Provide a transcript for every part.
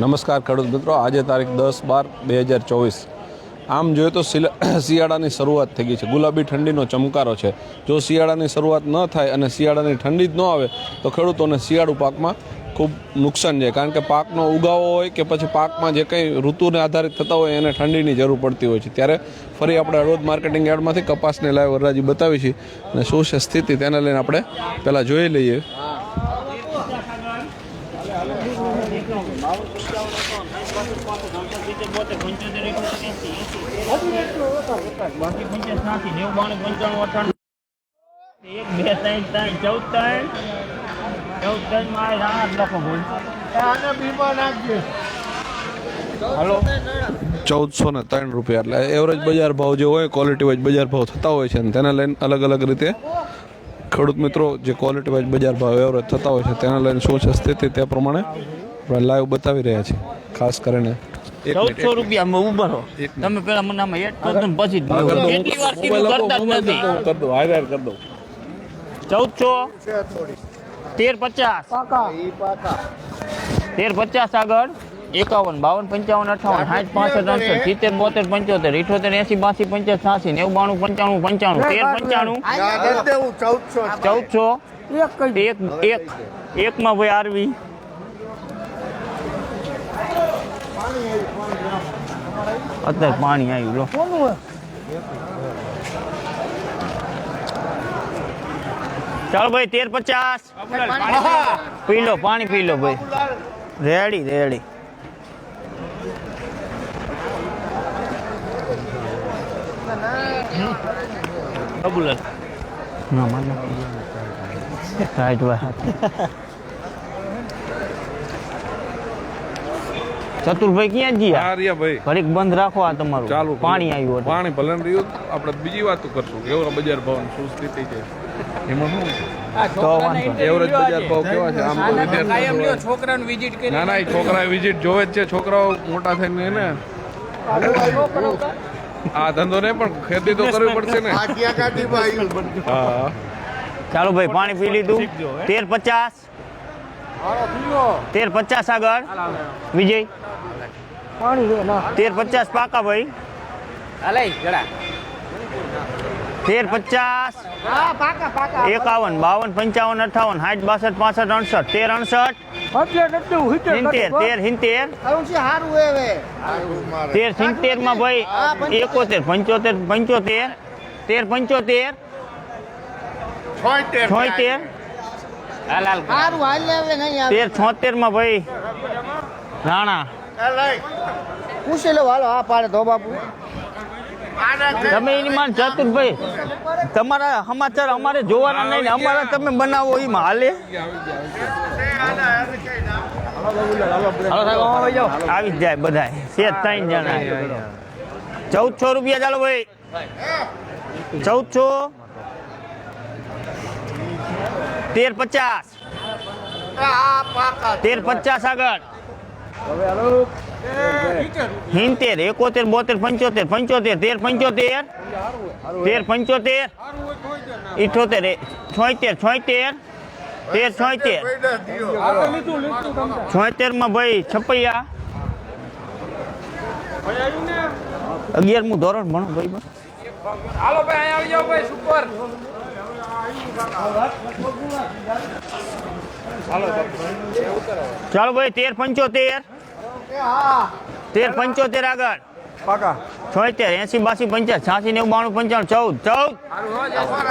નમસ્કાર ખેડૂત મિત્રો. આજે તારીખ દસ બાર બે હજાર ચોવીસ. આમ જોઈએ તો શિયાળાની શરૂઆત થઈ ગઈ છે. ગુલાબી ઠંડીનો ચમકારો છે. જો શિયાળાની શરૂઆત ન થાય અને શિયાળાની ઠંડી જ ન આવે, તો ખેડૂતોને શિયાળુ પાકમાં ખૂબ નુકસાન છે કારણ કે પાકનો ઉગાવો હોય કે પછી પાકમાં જે કંઈ ઋતુને આધારિત થતા હોય, એને ઠંડીની જરૂર પડતી હોય છે. ત્યારે ફરી આપણે હળવદ માર્કેટિંગ યાર્ડમાંથી કપાસને લાઈવ વરરાજી બતાવી છીએ અને શું છે સ્થિતિ તેને લઈને આપણે પહેલાં જોઈ લઈએ. બાકી પંચાસ નાખી નેવું બાણું પંચાણું અઠાણું. એક બે ત્રણ ત્રણ ચૌદ ત્રણ ચૌદ ત્રણમાં આઠ લખો બોલ. હલો. ચૌદસો ને ત્રણ રૂપિયા એટલે એવરેજ બજાર ભાવ જે હોય ક્વોલિટી વાઇઝ બજાર ભાવ થતા હોય છે ને તેને લઈને અલગ અલગ રીતે ખેડૂત મિત્રો જે ક્વોલિટી વાઇઝ બજાર ભાવ એવરેજ થતા હોય છે તેને લઈને શું છે સ્થિતિ તે પ્રમાણે આપણે લાઈવ બતાવી રહ્યા છીએ ખાસ કરીને ચૌદસો રૂપિયા ઊભો રહો. તમે પેલા મને આમાં એડ પછી કરી દઉં. કેટલી વાર કીધું કરતા જ નથી. કરી દઉં, હાયર હાયર કરી દઉં. ચૌદસો? તેર પચાસ. તેર પચાસ આગળ. એકાવન બાવન પંચાવન અઠાવન સાઠ પાસઠ અડસઠ સિત્તેર બોતેર પંચોતેર ઇઠોતેર એસી બાસી પંચાસ છ્યાસી નેવું બાણું પંચાણું પંચાણું. તેર પંચાણું. ચૌદસો એક એક એકમાં ભાઈ આરવી. અત્યારે પાણી આવ્યું લો. ચાલો ભાઈ તેર પચાસ. પી લો પાણી પી લો ભાઈ. Ready ready. ના માનો રાઈટ ભાઈ ચતુરભાઈ ક્યાં ગયા? હા, રિયા ભાઈ. ઘડીક બંધ રાખો આ તમારું. ચાલુ પાણી આવ્યું હતું. પાણી ભલે ને રહ્યું. આપણે બીજી વાત કરશું. કેવો બજાર ભાવ શું સ્થિતિ છે? એમાં શું એવરેજ બજાર ભાવ કેવા છે? આમ તો વિદ્યાર્થીઓ છોકરાનું વિઝિટ કરી ના ના એ છોકરા વિઝિટ જોવે જ છે. છોકરાઓ મોટા થઈને એને આ ધંધો ને પણ ખેતી તો કરવી પડશે ને. હા. ચાલો ભાઈ પાણી પી લીધું. તેર પચાસ. તેર પચાસ આગળ. વિજય. તેર પચાસ પાકા ભાઈ. અલે જરા. તેર પચાસ. એકાવન બાવન પંચાવન અઠાવન સાઠ બાસઠ પાસઠ અડસઠ તેર અડસઠ. સિત્તેર તેર સિત્તેર. તેર સિત્તેરમાં ભાઈ એકોતેર પંચોતેર પંચોતેર તેર પંચોતેર. છોતેર. હાલ હાલ. તેર છોતેરમાં ભાઈ રાણા. પૂછી લો હાલો આ પાડે તો બાપુ. તમે એની માન ચતુરભાઈ તમારા સમાચાર અમારે જોવાના નહીં ને અમારા તમે બનાવો એમાં હાલે. આવી જ જાય બધા છે ત્રણ જણા. ચૌદસો રૂપિયા ચાલો ભાઈ. ચૌદસો. તેર પચાસ. તેર પચાસ આગળ. હિંતેર એકોતેર બોતેર પંચોતેર પંચોતેર તેર પંચોતેર. તેર પંચોતેર. ઇઠોતેર છોતેર છોતેર. તેર છોતેર. છોતેરમાં ભાઈ છપૈયા. અગિયારમું ધોરણ ભણો ભાઈ હાલો ભાઈ આવી જાઓ ભાઈ સુપર ચાલો ભાઈ તેર પંચોતેર. તેર પંચોતેર આગળ. છોતેર એસી બાસી પંચાસ છાસી નેવું બાણું પંચાણું ચૌદ ચૌદ.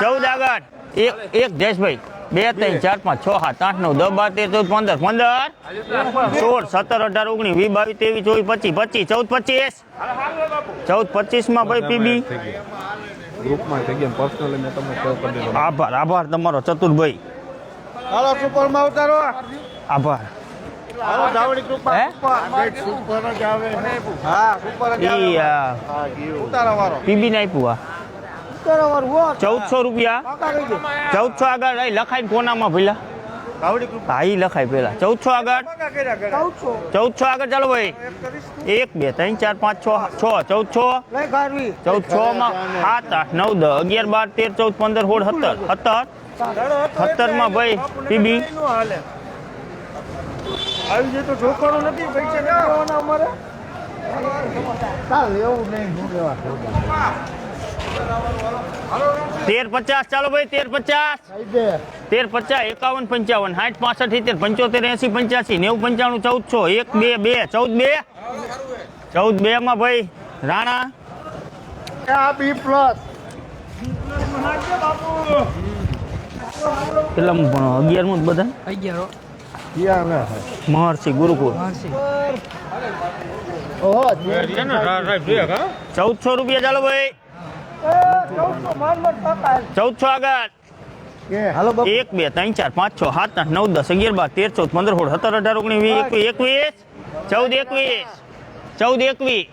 ચૌદ આગળ. એક એક જયેશભાઈ બે ત્રણ ચાર પાંચ છ સાત આઠ નવ દસ બાર તેર ચૌદ પંદર. પંદર. સોળ સત્તર અઢાર ઓગણીસ વીસ બાવીસ ત્રેવીસ ચોવીસ પચીસ પચીસ ચૌદ પચીસ. ચૌદ પચીસમાં ભાઈ પીબી. ગ્રુપમાં થઈ ગયા. પર્સનલી મેં તમને કહ્યું કરી દીધું. આભાર આભાર તમારો ચતુરભાઈ. હાલો સુપર. માં ઉતારો આભાર ચૌદસો રૂપિયા. ચૌદસો આગળ લખાય કોનામાં ભઈલા? હા ઈ લખાય પેલા. ચૌદસો આગળ. ચૌદ ચૌદસો. ચૌદસો આગળ ચાલો ભાઈ. એક બે ત્રણ ચાર પાંચ છ છ ચૌદ છ ચૌદ છ માં સાત આઠ નવ દસ અગિયાર બાર તેર ચૌદ પંદર સોળ સત્તર. સત્તર. સત્તરમાં ભાઈ પીબી. આવી જાય તો જોખવાનું નથી પૈસા દેવાના અમારે. ચાલ એવું નહીં હું લેવા તેર પચાસ ચાલો ભાઈ તેર પચાસ. તેર પચાસ એકાવન પંચાવન. સાઠ પાસઠ સિત્તેર પંચોતેર એસી પંચ્યાસી નેવું પંચાણું ચૌદ છો એક બે બે. ચૌદ બે? ચૌદ બે માં ભાઈ રાણા? આ બી પ્લસ કેટલામાં ભણો અગિયારમું બધા? મહર્ષિ ગુરુકુળ. ચૌદસો રૂપિયા ચાલો ભાઈ. ચૌદસો આગળ. હાલો એક બે ત્રણ ચાર પાંચ છ સાત આઠ નવ દસ અગિયાર બાર તેર ચૌદ પંદર સોળ સત્તર અઢાર ઓગણીસ વીસ એકવીસ. ચૌદ એકવીસ. ચૌદ એકવીસ.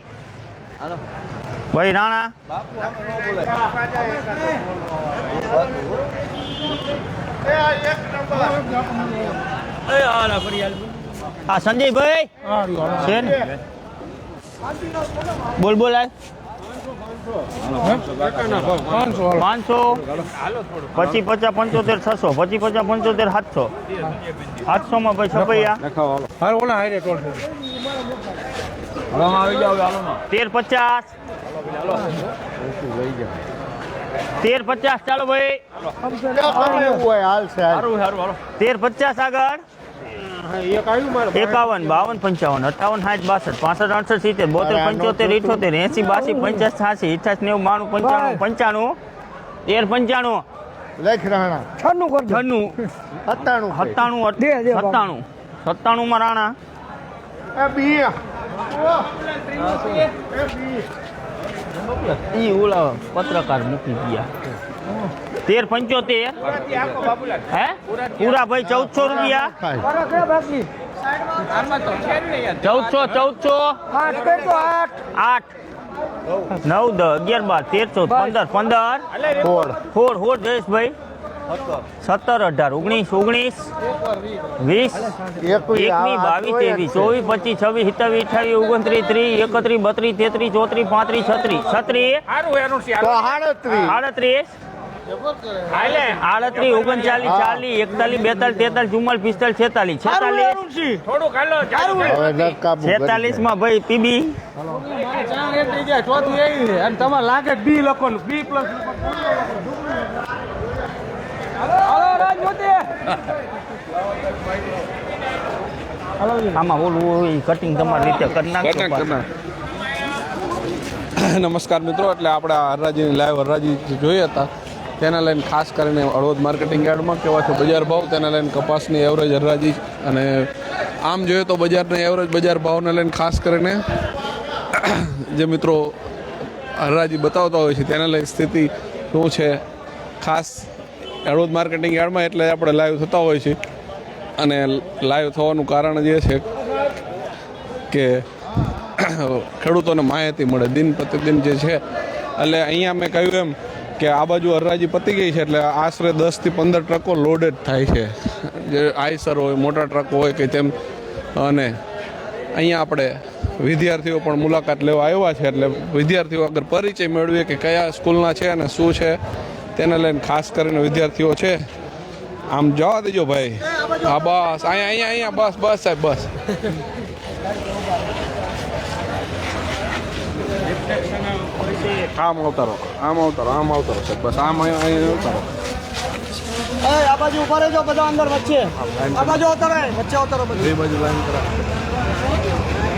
ભાઈ રાણા. હા સંજયભાઈ? છે બોલ બોલ પાંચસો. પચી પચાસ પંચોતેર છસો. પચી પચાસ પંચોતેર સાતસો. સાતસો માં ભાઈ છપૈયા. તેર પચાસ. તેર પચાસ ચાલો ભાઈ. હોય હાલ છે હાલ. તેર પચાસ આગળ. એકાવન બાવન પંચાવન અઠાવન સાઠ બાસઠ પાસઠ અડસઠ સિત્તેર બોતેર પંચોતેર ઇઠોતેર એસી બાસી પંચાસ છાસી અઠાસી નેવું બાણું પંચાણું પંચાણું તેર પંચાણું. લેખ રાણા. છન્નું છન્નું. સત્તાણું સત્તાણું સત્તાણું સત્તાણું. માં રાણા. એ બી. ઈ ઓલા પત્રકાર મૂકી ગયા. તેર પંચોતેર? હે? પૂરા ભાઈ ચૌદસો રૂપિયા? ચૌદસો ચૌદસો? આઠ. નવ દસ અગિયાર બાર તેરસો પંદર પંદર? સોળ સોળ સોળ જયેશભાઈ. સત્તર અઢાર ઓગણીસ ઓગણીસ વીસ એકવીસ બાવીસ ત્રેવીસ ચોવીસ પચીસ છવ્વીસ સત્તાવીસ અઠાવીસ ઓગણત્રીસ ત્રીસ એકત્રીસ બત્રીસ તેત્રીસ ચોત્રીસ પાંત્રીસ છત્રીસ છત્રીસ સારું એનું છે તો સાડત્રીસ આડત્રીસ. આડત્રીસ ઓગણચાલીસ ચાલીસ એકતાલીસ બેતાલીસ તેતાલીસ ચુમ્માલીસ પિસ્તાલીસ છેતાલીસ છેતાલીસમાં ભાઈ પીબી. તમારે લાગે બી લખો બી પ્લસ આમાં ઓલું કટિંગ તમારી રીતે નમસ્કાર મિત્રો એટલે આપણે હરરાજીની લાઈવ હરરાજી જોઈએ હતા તેના લઈને ખાસ કરીને હળવદ માર્કેટિંગ યાર્ડમાં કેવા છે બજાર ભાવ તેના લઈને કપાસની એવરેજ હરરાજી અને આમ જોઈએ તો બજારના એવરેજ બજાર ભાવને લઈને ખાસ કરીને જે મિત્રો હરરાજી બતાવતા હોય છે તેના લઈને સ્થિતિ શું છે ખાસ હળવદ માર્કેટિંગ યાર્ડમાં એટલે આપણે લાઈવ થતા હોય છે. અને લાઈવ થવાનું કારણ જે છે કે ખેડૂતોને માહિતી મળે. દિન પ્રતિદિન જે છે, એટલે અહીંયા મેં કહ્યું એમ કે આ બાજુ હરરાજી પતી ગઈ છે, એટલે આશરે દસથી પંદર ટ્રકો લોડેડ થાય છે. જે આઈસર હોય, મોટા ટ્રકો હોય કે તેમ. અને અહીંયા આપણે વિદ્યાર્થીઓ પણ મુલાકાત લેવા આવ્યા છે, એટલે વિદ્યાર્થીઓ આગળ પરિચય મેળવીએ કે કયા સ્કૂલના છે અને શું છે. તેને લઈને ખાસ કરીને વિદ્યાર્થીઓ છે. આમ જવા દેજો ભાઈ. હા બસ. અહીંયા અહીંયા અહીંયા. બસ બસ સાહેબ બસ. આમ અવતારો. આમ અવતારો આમ અવતારો સાહેબ. બસ આમ અહીંયા અવતારો. આ બાજુ ઊભા રહેજો બધા અંદર વચ્ચે. આ બાજુ અવતરે વચ્ચે અવતરો બે બાજુ લાઈન કરા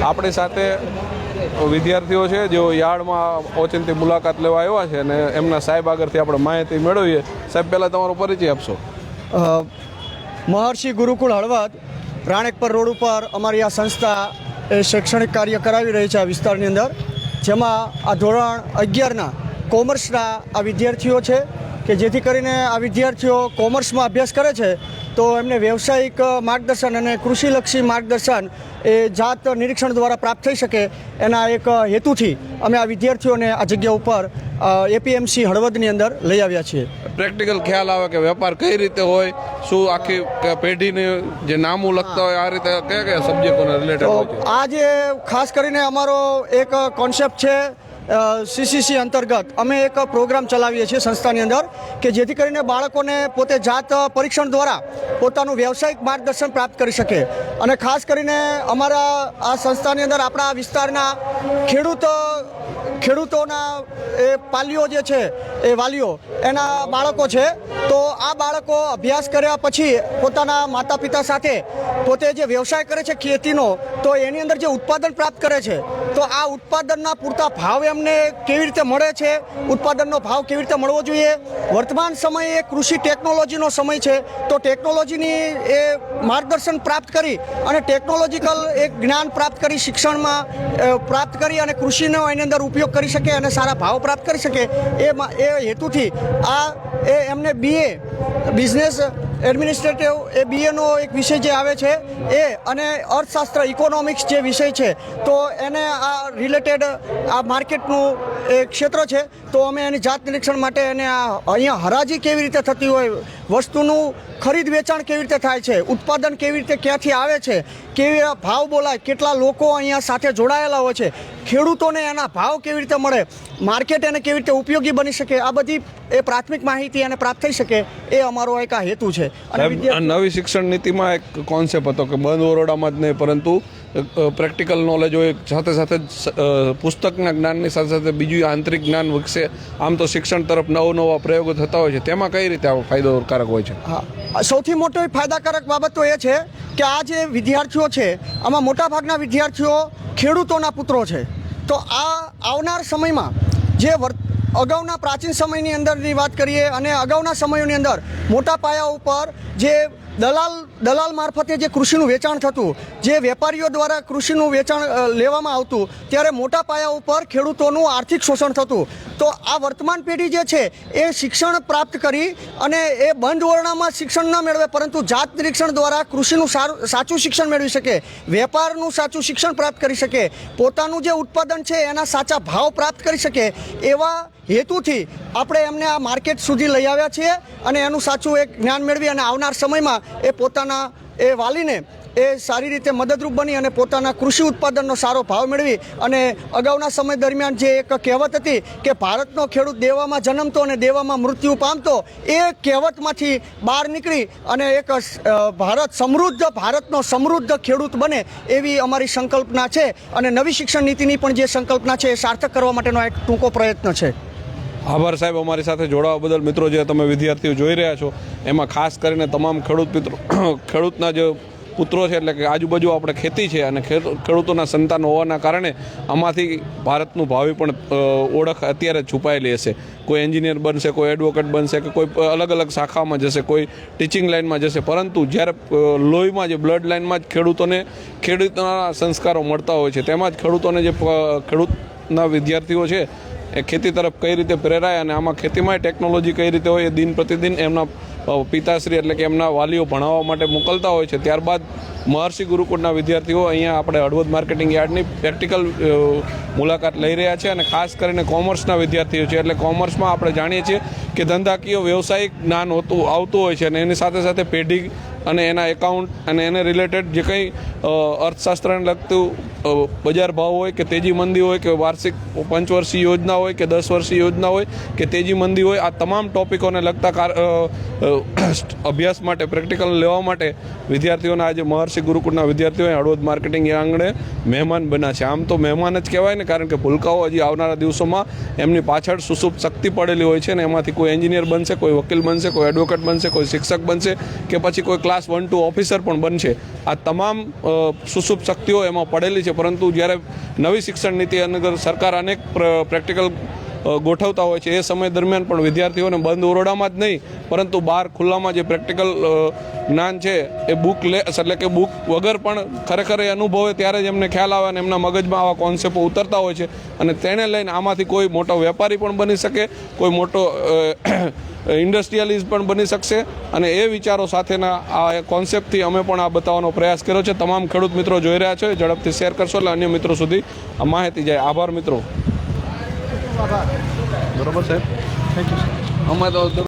આપણી સાથે વિદ્યાર્થીઓ છે, જેઓ યાર્ડમાં ઓચિંતી મુલાકાત લેવા આવ્યા છે અને એમના સાહેબ આગળથી આપણે માહિતી મેળવીએ. સાહેબ, પહેલાં તમારો પરિચય આપશો. મહર્ષિ ગુરુકુળ હળવદ, રાણેકપર રોડ ઉપર અમારી આ સંસ્થા એ શૈક્ષણિક કાર્ય કરાવી રહી છે આ વિસ્તારની અંદર, જેમાં આ ધોરણ અગિયારના કોમર્સના આ વિદ્યાર્થીઓ છે, કે જેથી કરીને આ વિદ્યાર્થીઓ કોમર્સમાં અભ્યાસ કરે છે તો એમને વ્યવસાયિક માર્ગદર્શન અને કૃષિલક્ષી માર્ગદર્શન એ જાત નિરીક્ષણ દ્વારા પ્રાપ્ત થઈ શકે એના એક હેતુથી અમે આ વિદ્યાર્થીઓને આ જગ્યા ઉપર એપીએમસી હળવદની અંદર લઈ આવ્યા છીએ. પ્રેક્ટિકલ ખ્યાલ આવે કે વેપાર કઈ રીતે હોય શું આખી પેઢીને જે નામું લખતા હોય આ રીતે કયા કયા સબ્જેક્ટોને રિલેટેડ આ જે ખાસ કરીને અમારો એક કોન્સેપ્ટ છે સીસીસી અંતર્ગત અમે એક પ્રોગ્રામ ચલાવીએ છીએ સંસ્થાની અંદર કે જેથી કરીને બાળકોને પોતે જાત પરીક્ષણ દ્વારા પોતાનું વ્યવસાયિક માર્ગદર્શન પ્રાપ્ત કરી શકે. અને ખાસ કરીને અમારા આ સંસ્થાની અંદર આપણા વિસ્તારના ખેડૂત, ખેડૂતોના એ પાલીઓ જે છે, એ વાલીઓ, એના બાળકો છે, તો આ બાળકો અભ્યાસ કર્યા પછી પોતાના માતા પિતા સાથે પોતે જે વ્યવસાય કરે છે ખેતીનો, તો એની અંદર જે ઉત્પાદન પ્રાપ્ત કરે છે તો આ ઉત્પાદનના પૂરતા ભાવ એમને કેવી રીતે મળે છે? ઉત્પાદનનો ભાવ કેવી રીતે મળવો જોઈએ? વર્તમાન સમયે કૃષિ ટેકનોલોજીનો સમય છે. તો ટેકનોલોજીની એ માર્ગદર્શન પ્રાપ્ત કરી અને ટેકનોલોજીકલ એક જ્ઞાન પ્રાપ્ત કરી શિક્ષણમાં પ્રાપ્ત કરી અને કૃષિનો એની અંદર ઉપયોગ કરી શકે અને સારા ભાવ પ્રાપ્ત કરી શકે. એ એ હેતુથી આ એ એમને બીએ બિઝનેસ એડમિનિસ્ટ્રેટિવ એ બીએનો એક વિષય જે આવે છે, એ અને અર્થશાસ્ત્ર, ઇકોનોમિક્સ જે વિષય છે, તો એને આ રિલેટેડ આ માર્કેટનું એ ક્ષેત્ર છે, તો અમે એની જાત નિરીક્ષણ માટે એને અહીંયા હરાજી કેવી રીતે થતી હોય વસ્તુનું ખરીદ વેચાણ કેવી રીતે થાય છે? ઉત્પાદન કેવી રીતે ક્યાંથી આવે છે? કેવી ભાવ બોલાય? કેટલા લોકો અહીંયા સાથે જોડાયેલા હોય છે? ખેડૂતોને એના ભાવ કેવી રીતે મળે? માર્કેટ એને કેવી રીતે ઉપયોગી બની શકે? આ બધી એ પ્રાથમિક માહિતી એને પ્રાપ્ત થઈ શકે એ અમારો એક આ હેતુ છે. નવી શિક્ષણ નીતિમાં એક કોન્સેપ્ટ હતો કે બંધ ઓરડામાં જ નહીં, પરંતુ પ્રેક્ટિકલ નોલેજ હોય, સાથે સાથે પુસ્તકના જ્ઞાનની સાથે સાથે બીજું આંતરિક જ્ઞાન વિકસે. આમ તો શિક્ષણ તરફ નવા પ્રયોગો થતા હોય છે. તેમાં કઈ રીતે ફાયદોકારક હોય છે? હા. સૌથી મોટો ફાયદાકારક બાબત તો એ છે કે આ જે વિદ્યાર્થીઓ છે, આમાં મોટાભાગના વિદ્યાર્થીઓ ખેડૂતોના પુત્રો છે. તો આ આવનાર સમયમાં જે અગાઉના પ્રાચીન સમયની અંદરની વાત કરીએ અને અગાઉના સમયોની અંદર મોટા પાયા ઉપર જે દલાલ દલાલ મારફતે જે કૃષિનું વેચાણ થતું, જે વેપારીઓ દ્વારા કૃષિનું વેચાણ લેવામાં આવતું, ત્યારે મોટા પાયા ઉપર ખેડૂતોનું આર્થિક શોષણ થતું. તો આ વર્તમાન પેઢી જે છે, એ શિક્ષણ પ્રાપ્ત કરી અને એ બંધ ઓરડામાં શિક્ષણ ન મેળવે, પરંતુ જાત નિરીક્ષણ દ્વારા કૃષિનું સારું, સાચું શિક્ષણ મેળવી શકે, વેપારનું સાચું શિક્ષણ પ્રાપ્ત કરી શકે, પોતાનું જે ઉત્પાદન છે, એના સાચા ભાવ પ્રાપ્ત કરી શકે, એવા હેતુથી આપણે એમને આ માર્કેટ સુધી લઈ આવ્યા છીએ અને એનું સાચું એક જ્ઞાન મેળવી અને આવનાર સમયમાં એ પોતાના, એ વાલીને એ સારી રીતે મદદરૂપ બની અને પોતાના કૃષિ ઉત્પાદનનો સારો ભાવ મેળવી અને અગાઉના સમય દરમિયાન જે એક કહેવત હતી કે ભારતનો ખેડૂત દેવામાં જન્મતો અને દેવામાં મૃત્યુ પામતો, એ કહેવતમાંથી બહાર નીકળી અને એક ભારત સમૃદ્ધ, ભારતનો સમૃદ્ધ ખેડૂત બને એવી અમારી સંકલ્પના છે અને નવી શિક્ષણ નીતિની પણ જે સંકલ્પના છે એ સાર્થક કરવા માટેનો એક ટૂંકો પ્રયત્ન છે. આભાર સાહેબ, અમારી સાથે જોડાવા બદલ. મિત્રો, જે તમે વિદ્યાર્થીઓ જોઈ રહ્યા છો, એમાં ખાસ કરીને તમામ ખેડૂત મિત્રો, ખેડૂતના જે પુત્રો છે, એટલે કે આજુબાજુ આપણે ખેતી છે અને ખેડૂતોના સંતાન હોવાના કારણે આમાંથી ભારતનું ભાવિ પણ ઓળખ અત્યારે છુપાયેલી હશે. કોઈ એન્જિનિયર બનશે, કોઈ એડવોકેટ બનશે કે કોઈ અલગ અલગ શાખામાં જશે, કોઈ ટીચિંગ લાઇનમાં જશે. પરંતુ જ્યારે લોહીમાં જે બ્લડ લાઇનમાં જ ખેડૂતોને, ખેડૂતના સંસ્કારો મળતા હોય છે, તેમાં જ ખેડૂતોને જે ખેડૂતના વિદ્યાર્થીઓ છે એ ખેતી તરફ કઈ રીતે પ્રેરાય અને આમાં ખેતીમાં ટેકનોલોજી કઈ રીતે હોય એ દિન પ્રતિદિન એમના પિતાશ્રી એટલે કે એમના વાલીઓ ભણાવવા માટે મોકલતા હોય છે. ત્યારબાદ મહર્ષિ ગુરુકુળના વિદ્યાર્થીઓ અહીંયા આપણે હળવદ માર્કેટિંગ યાર્ડની પ્રેક્ટિકલ મુલાકાત લઈ રહ્યા છે અને ખાસ કરીને કોમર્સના વિદ્યાર્થીઓ છે. એટલે કોમર્સમાં આપણે જાણીએ છીએ કે ધંધાકીય વ્યવસાયિક જ્ઞાન હોતું, આવતું હોય છે અને એની સાથે સાથે પેઢી અને એના એકાઉન્ટ અને એને રિલેટેડ જે કંઈ અર્થશાસ્ત્રને લગતું બજાર ભાવ હોય કે તેજી મંદી હોય કે વાર્ષિક પંચવર્ષીય યોજના હોય કે દસ વર્ષીય યોજના હોય કે તેજી મંદી હોય, આ તમામ ટોપિકોને લગતા અભ્યાસ માટે, પ્રેક્ટિકલ લેવા માટે વિદ્યાર્થીઓના આજે મહર્ષિ ગુરુકુળના વિદ્યાર્થીઓએ હળવદ માર્કેટિંગ આંગણે મહેમાન બન્યા છે. આમ તો મહેમાન જ કહેવાય ને, કારણ કે ભૂલકાઓ હજી આવનારા દિવસોમાં એમની પાછળ સુસુપ શક્તિ પડેલી હોય છે ને, એમાંથી કોઈ એન્જિનિયર બનશે, કોઈ વકીલ બનશે, કોઈ એડવોકેટ બનશે, કોઈ શિક્ષક બનશે કે પછી કોઈ ક્લાસ વન ટુ ઓફિસર પણ બનશે. આ તમામ સુસુપ શક્તિઓ એમાં પડેલી છે. પરંતુ જ્યારે નવી શિક્ષણ નીતિ અંદર સરકાર અનેક પ્ર- પ્રેક્ટિકલ ગોઠવતા હોય છે. એ સમય દરમિયાન પણ વિદ્યાર્થીઓને બંધ ઓરડામાં જ નહીં, પરંતુ બહાર ખુલ્લામાં જે પ્રેક્ટિકલ જ્ઞાન છે, એ બુક લે, એટલે કે બુક વગર પણ ખરેખર એ અનુભવે ત્યારે જ એમને ખ્યાલ આવે અને એમના મગજમાં આવા કોન્સેપ્ટો ઉતરતા હોય છે. અને તેને લઈને આમાંથી કોઈ મોટો વેપારી પણ બની શકે, કોઈ મોટો ઇન્ડસ્ટ્રીયલિસ્ટ પણ બની શકશે. અને એ વિચારો સાથેના આ કોન્સેપ્ટથી અમે પણ આ બતાવવાનો પ્રયાસ કર્યો છે. તમામ ખેડૂત મિત્રો જોઈ રહ્યા છો ઝડપથી શેર કરશો. એટલે અન્ય મિત્રો સુધી આ માહિતી જાય. આભાર મિત્રો. બરોબર સાહેબ અમે તો